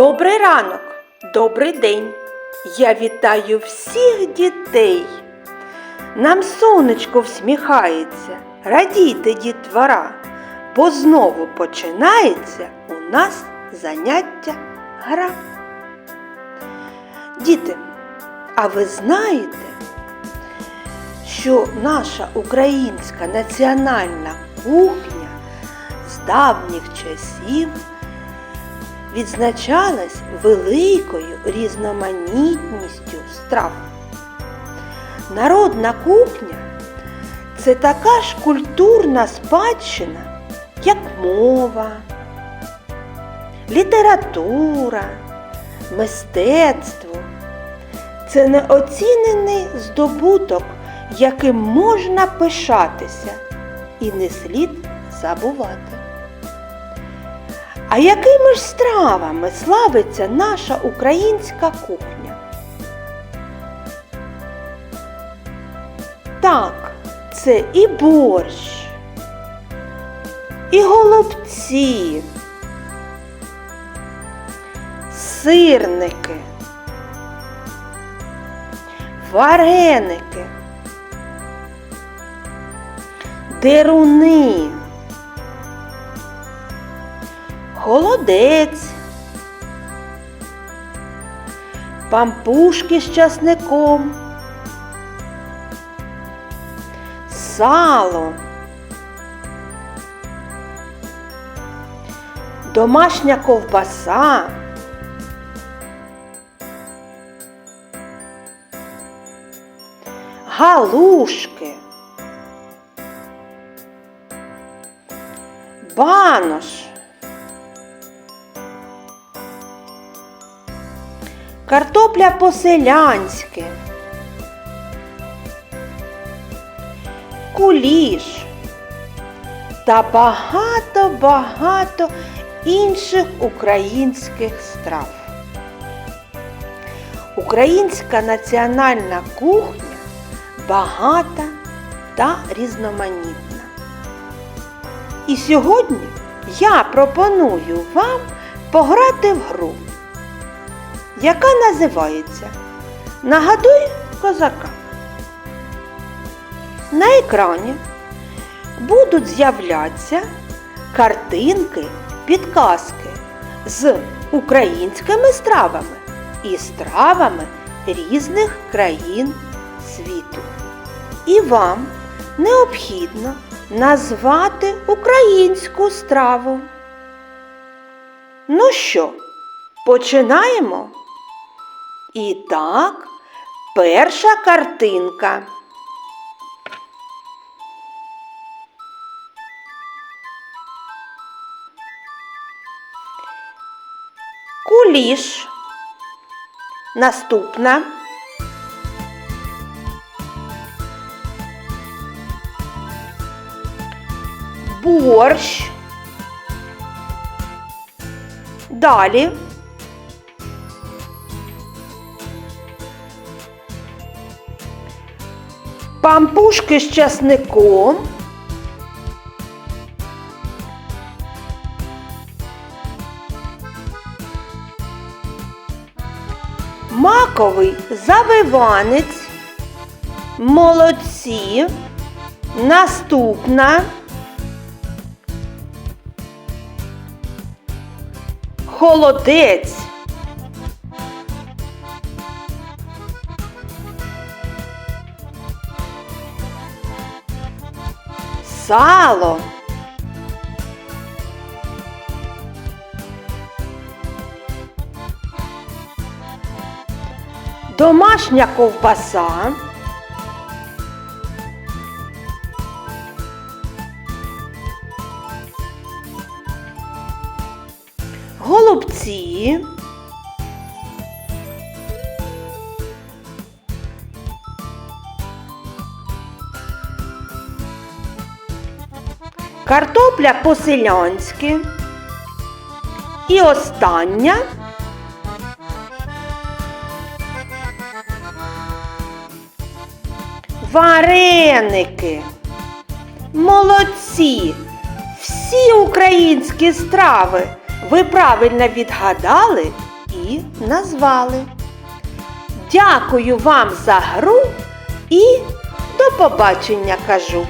Добрий ранок, добрий день. Я вітаю всіх дітей. Нам сонечко всміхається, радійте, дітвора, бо знову починається у нас заняття гра. Діти, а ви знаєте, що наша українська національна кухня з давніх часів відзначалась великою різноманітністю страв. Народна кухня це така ж культурна спадщина, як мова, література, мистецтво. Це неоцінений здобуток, яким можна пишатися і не слід забувати. А якими ж стравами славиться наша українська кухня? Так, це і борщ, і голубці, сирники, вареники, деруни. Холодець, пампушки з часником, сало, домашня ковбаса, галушки, банош. Картопля по-селянськи, куліш та багато-багато інших українських страв. Українська національна кухня багата та різноманітна. І сьогодні я пропоную вам пограти в гру яка називається Нагадуй козака. На екрані будуть з'являтися картинки, підказки з українськими стравами і стравами різних країн світу. І вам необхідно назвати українську страву. Ну що, починаємо? І так, перша картинка. Куліш. Наступна. Борщ. Далі. Пампушки з часником, маковий завиванець, молодці, наступна, холодець. Сало. Домашня ковбаса. Голубці. Картопля по-селянськи. І остання вареники. Молодці! Всі українські страви Ви правильно відгадали і назвали. Дякую вам за гру і до побачення кажу.